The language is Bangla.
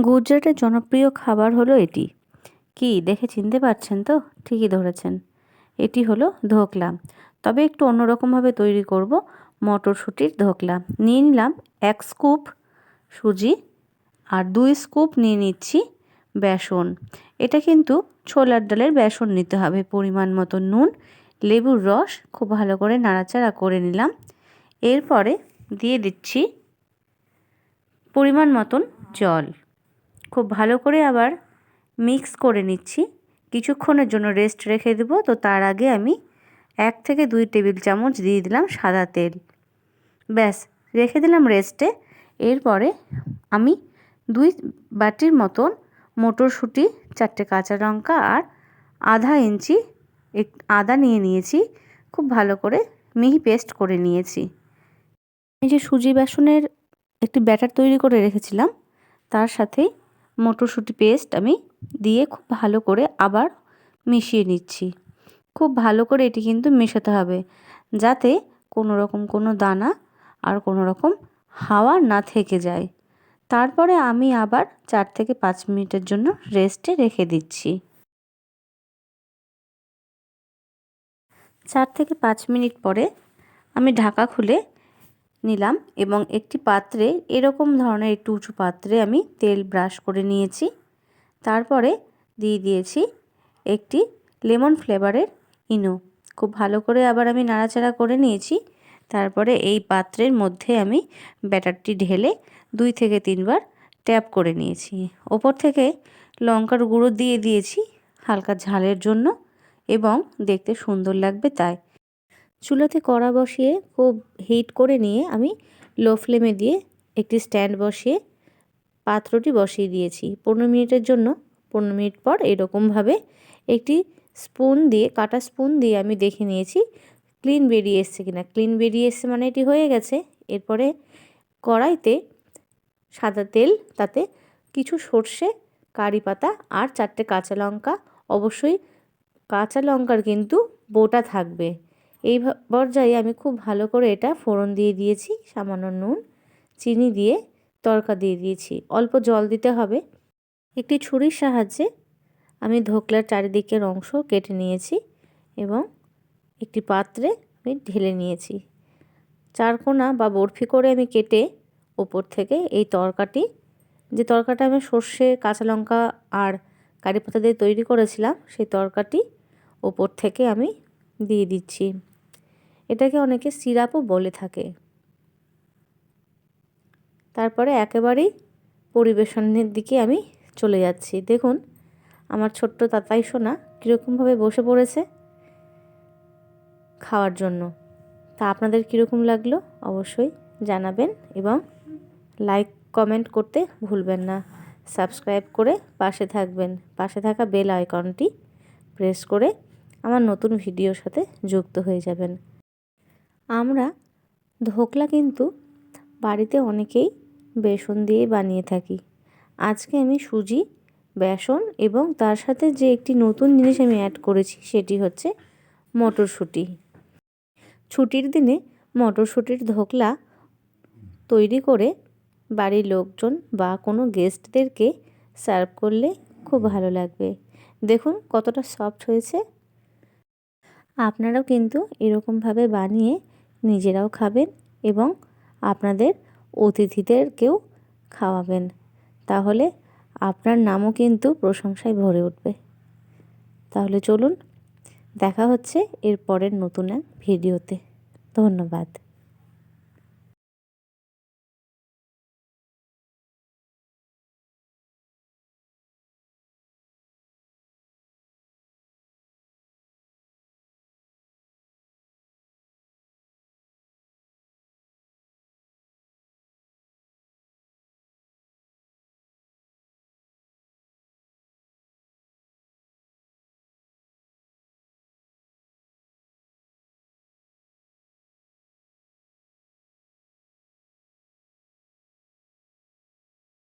গুজরাটের জনপ্রিয় খাবার হলো এটি। কি, দেখে চিনতে পারছেন তো? ঠিকই ধরেছেন। এটি হলো ধোকলা। তবে একটু অন্যরকমভাবে তৈরি করব। মটরশুঁটির ধোকলা। নিয়ে নিলাম এক স্কুপ সুজি আর দুই স্কুপ নিয়ে নিচ্ছি বেসন। এটা কিন্তু ছোলার ডালের বেসন নিতে হবে। পরিমাণ মতো নুন, লেবুর রস, খুব ভালো করে নাড়াচাড়া করে নিলাম। এরপরে দিয়ে দিচ্ছি পরিমাণ মতন জল। খুব ভালো করে আবার মিক্স করে নিচ্ছি। কিছুক্ষণের জন্য রেস্ট রেখে দেবো। তো তার আগে আমি এক থেকে দুই টেবিল চামচ দিয়ে দিলাম সাদা তেল। ব্যাস, রেখে দিলাম রেস্টে এরপরে আমি দুই বাটির মতন মটরশুঁটি, চারটে কাঁচা লঙ্কা আর আধা ইঞ্চি এক, আদা নিয়ে নিয়েছি। খুব ভালো করে মিহি পেস্ট করে নিয়েছি। এই যে সুজি বেসনের একটি ব্যাটার তৈরি করে রেখেছিলাম, তার সাথেই মটরশুঁটি পেস্ট আমি দিয়ে খুব ভালো করে আবার মিশিয়ে নিচ্ছি। খুব ভালো করে এটি কিন্তু মেশাতে হবে যাতে কোনো রকম কোনো দানা আর কোনো রকম হাওয়া না থেকে যায়। তারপরে আমি আবার চার থেকে পাঁচ মিনিটের জন্য রেস্টে রেখে দিচ্ছি। চার থেকে পাঁচ মিনিট পরে আমি ঢাকা খুলে নিলাম এবং একটি পাত্রে এরকম ধরনের একটু উঁচু পাত্রে আমি তেল ব্রাশ করে নিয়েছি। তারপরে দিয়ে দিয়েছি একটি লেমন ফ্লেভারের ইনো। খুব ভালো করে আবার আমি নাড়াচাড়া করে নিয়েছি। তারপরে এই পাত্রের মধ্যে আমি ব্যাটারটি ঢেলে দুই থেকে তিনবার ট্যাপ করে নিয়েছি। ওপর থেকে লঙ্কার গুঁড়ো দিয়ে দিয়েছি হালকা ঝালের জন্য এবং দেখতে সুন্দর লাগবে তাই। চুলাতে কড়া বসিয়ে খুব হিট করে নিয়ে আমি লো ফ্লেমে দিয়ে একটি স্ট্যান্ড বসিয়ে পাত্রটি বসিয়ে দিয়েছি। পনেরো মিনিটের জন্য, পনেরো মিনিট পর এরকমভাবে একটি স্পুন দিয়ে, কাটা স্পুন দিয়ে আমি দেখে নিয়েছি ক্লিন বেরিয়ে এসছে কিনা। ক্লিন বেরিয়ে এসছে মানে এটি হয়ে গেছে। এরপরে কড়াইতে সাদা তেল, তাতে কিছু সর্ষে, কারি পাতা আর চারটে কাঁচা লঙ্কা। অবশ্যই কাঁচা লঙ্কার কিন্তু বোটা থাকবে। এই পর্যায়ে আমি খুব ভালো করে এটা ফোড়ন দিয়ে দিয়েছি, সামান্য নুন, চিনি দিয়ে তরকা দিয়ে দিয়েছি। অল্প জল দিতে হবে। একটি ছুরির সাহায্যে আমি ধোকলার চারিদিকের অংশ কেটে নিয়েছি এবং একটি পাত্রে আমি ঢেলে নিয়েছি। চারকোনা বা বরফি করে আমি কেটে ওপর থেকে এই তরকাটি, যে তরকাটা আমি সর্ষে, কাঁচা লঙ্কা আর কারি পাতা দিয়ে তৈরি করেছিলাম, সেই তরকাটি ওপর থেকে আমি দিয়ে দিচ্ছি। এটাকে অনেকে সিরাপও বলে থাকে। তারপরে একেবারেই পরিবেশনের দিকে আমি চলে যাচ্ছি। দেখুন, আমার ছোট্ট তাতাই সোনা কীরকমভাবে বসে পড়েছে খাওয়ার জন্য। তা আপনাদের কীরকম লাগল অবশ্যই জানাবেন এবং লাইক, কমেন্ট করতে ভুলবেন না। সাবস্ক্রাইব করে পাশে থাকবেন। পাশে থাকা বেল আইকনটি প্রেস করে আমার নতুন ভিডিওর সাথে যুক্ত হয়ে যাবেন। আমরা ধোকলা কিন্তু বাড়িতে অনেকেই বেসন দিয়ে বানিয়ে থাকি। আজকে আমি সুজি, বেসন এবং তার সাথে যে একটি নতুন জিনিস আমি অ্যাড করেছি সেটি হচ্ছে মটরশুঁটি। ছুটির দিনে মটরশুঁটির ধোকলা তৈরি করে বাড়ির লোকজন বা কোনো গেস্টদেরকে সার্ভ করলে খুব ভালো লাগবে। দেখুন কতটা সফট হয়েছে। আপনারাও কিন্তু এরকমভাবে বানিয়ে নিজেরাও খাবেন এবং আপনাদের অতিথিদেরকেও খাওয়াবেন। তাহলে আপনার নামও কিন্তু প্রশংসায় ভরে উঠবে। তাহলে চলুন, দেখা হচ্ছে এর পরের নতুন এক ভিডিওতে। ধন্যবাদ।